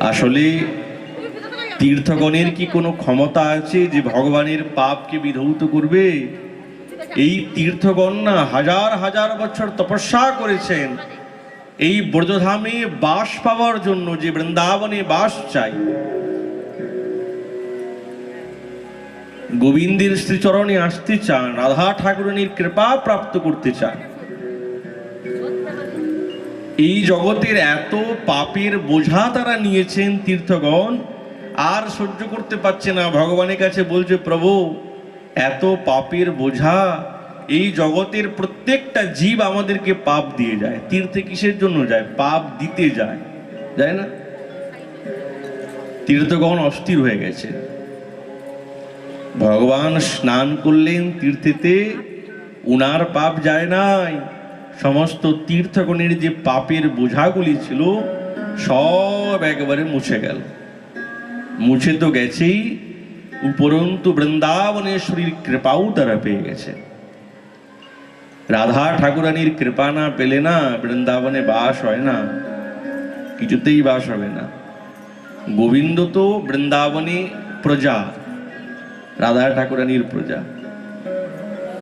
আসলে তীর্থগণের কি কোনো ক্ষমতা আছে যে ভগবানের পাপকে বিধৌত করবে? এই তীর্থগণ না হাজার হাজার বছর তপস্যা করেছেন। এই ব্রজধামে বাস পাওয়ার জন্য যে বৃন্দাবনে বাস চাই। গোবিন্দের শ্রীচরণে আসতে চান, রাধা ঠাকুরানীর কৃপা প্রাপ্ত করতে চান। এই জগতের এত পাপের বোঝা তারা নিয়েছেন তীর্থগণ, আর সহ্য করতে পারছে না। ভগবানের কাছে বলছে, প্রভু, এত পাপের বোঝা এই জগতের প্রত্যেকটা জীব আমাদেরকে পাপ দিয়ে যায়। তীর্থে কিসের জন্য যায়? পাপ দিতে যায়। যায় না? তীর্থগণ অস্থির হয়ে গেছে। ভগবান স্নান করলেন তীর্থেতে, উনার পাপ যায় নাই। সমস্ত তীর্থগণের যে পাপের বোঝাগুলি ছিল, সব একবারে মুছে গেল। মুছে তো গেছেই, উপরন্তু বৃন্দাবনেশ্বরীর কৃপাও তারা পেয়ে গেছে। রাধা ঠাকুরানীর কৃপা না পেলে না বৃন্দাবনে বাস হয় না, কিছুতেই বাস হবে না। গোবিন্দ তো বৃন্দাবনে প্রজা, রাধা ঠাকুরানীর প্রজা।